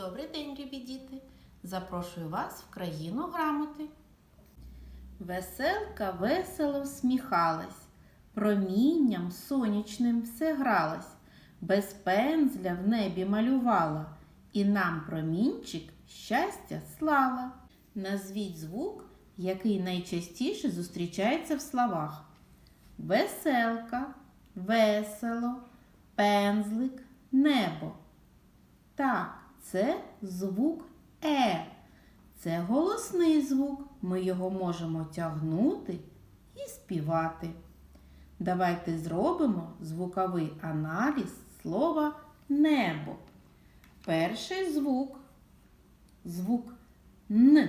Добрий день, любі діти! Запрошую вас в країну грамоти. Веселка весело всміхалась, промінням сонячним все гралась, без пензля в небі малювала, і нам промінчик щастя слала. Назвіть звук, який найчастіше зустрічається в словах. Веселка, весело, пензлик, небо. Так, це звук Е. Це голосний звук. Ми його можемо тягнути і співати. Давайте зробимо звуковий аналіз слова небо. Перший звук звук Н.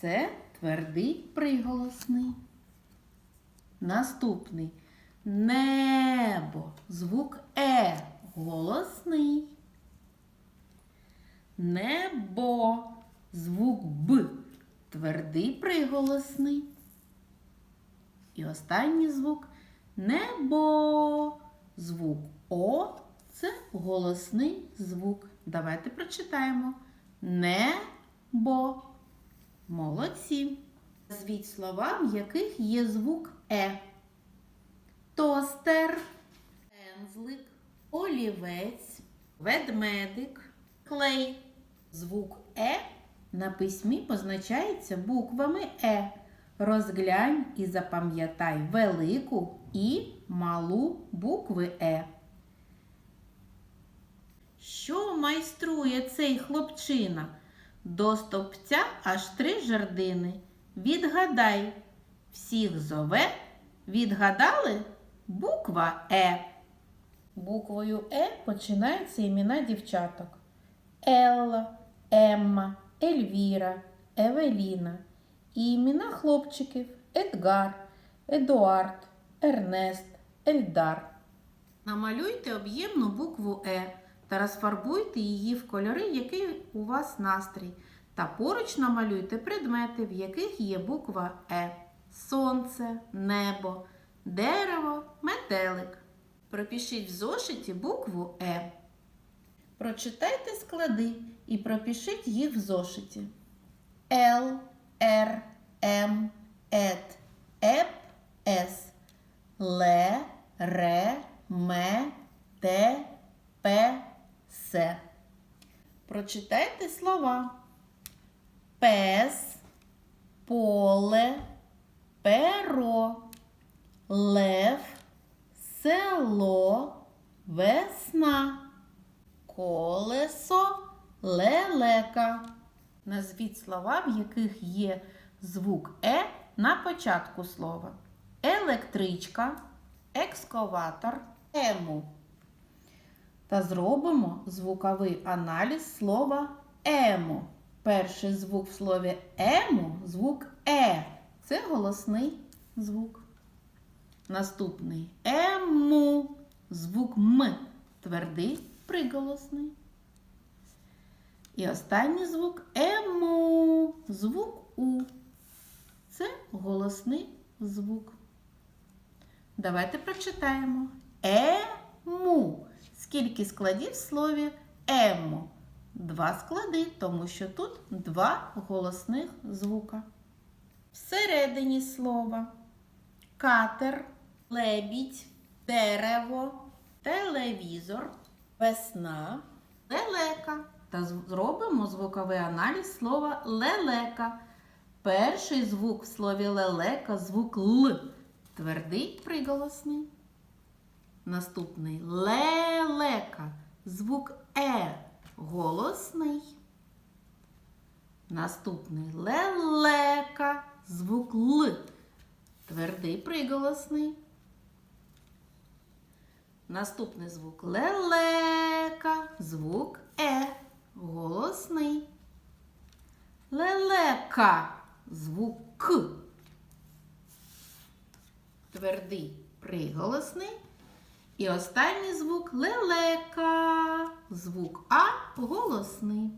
Це твердий приголосний. Наступний небо. Звук Е. Голосний. Небо. Звук Б. Твердий приголосний. І останній звук небо. Звук О це голосний звук. Давайте прочитаємо. Небо. Молодці. Назвіть слова, в яких є звук Е. Тостер, пензлик, олівець, ведмедик, клей. Звук Е на письмі позначається буквами Е. Розглянь і запам'ятай велику і малу букви Е. Що майструє цей хлопчина? До стовпця аж три жердини. Відгадай, всіх зове. Відгадали? Буква Е. Буквою Е починаються імена дівчаток. Елла, Емма, Ельвіра, Евеліна. І імена хлопчиків Едгар, Едуард, Ернест, Ельдар. Намалюйте об'ємну букву Е та розфарбуйте її в кольори, який у вас настрій. Та поруч намалюйте предмети, в яких є буква Е. Сонце, небо, дерево, метелик. Пропишіть в зошиті букву Е. Прочитайте склади і пропишіть їх в зошиті. Л, Р, М, Ет, Еп, С, Л, Р, М, Т, П, С. Прочитайте слова. Пес, поле, перо, лев, село, весна колесо, лелека. Назвіть слова, в яких є звук Е на початку слова. Електричка, екскаватор, ему. Та зробимо звуковий аналіз слова ему. Перший звук в слові ему звук Е. Це голосний звук. Наступний ему звук М. Твердий приголосний. І останній звук ему, звук У. Це голосний звук. Давайте прочитаємо. Ему. Скільки складів в слові ему? Два склади, тому що тут два голосних звука. Всередині слова катер, лебідь, дерево, телевізор, весна, лелека. Та зробимо звуковий аналіз слова лелека. Перший звук в слові лелека звук Л. Твердий приголосний. Наступний лелека. Звук Е. Голосний. Наступний лелека. Звук Л. Твердий приголосний. Наступний звук лелека, звук Е, голосний. Лелека, звук К. Твердий приголосний. І останній звук лелека, звук А голосний.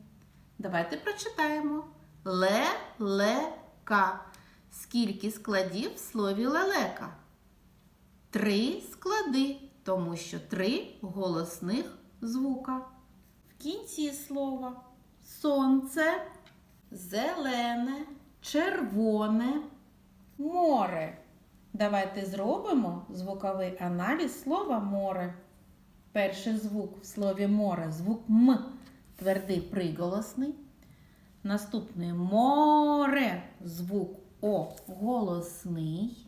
Давайте прочитаємо. Лелека. Скільки складів в слові лелека? Три склади тому що три голосних звука. В кінці слова сонце, зелене, червоне, море. Давайте зробимо звуковий аналіз слова море. Перший звук в слові море звук М твердий приголосний. Наступний море звук О голосний.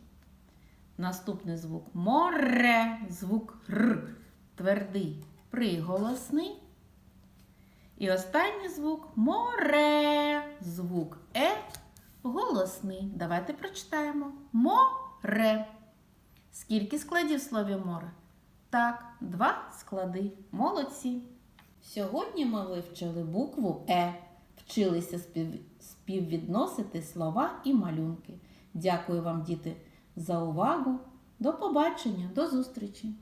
Наступний звук море, звук Р твердий приголосний. І останній звук море, звук Е голосний. Давайте прочитаємо. Море. Скільки складів в слові море? Так, два склади. Молодці. Сьогодні ми вивчили букву Е. Вчилися спів... співвідносити слова і малюнки. Дякую вам, діти, за увагу. До побачення, до зустрічі!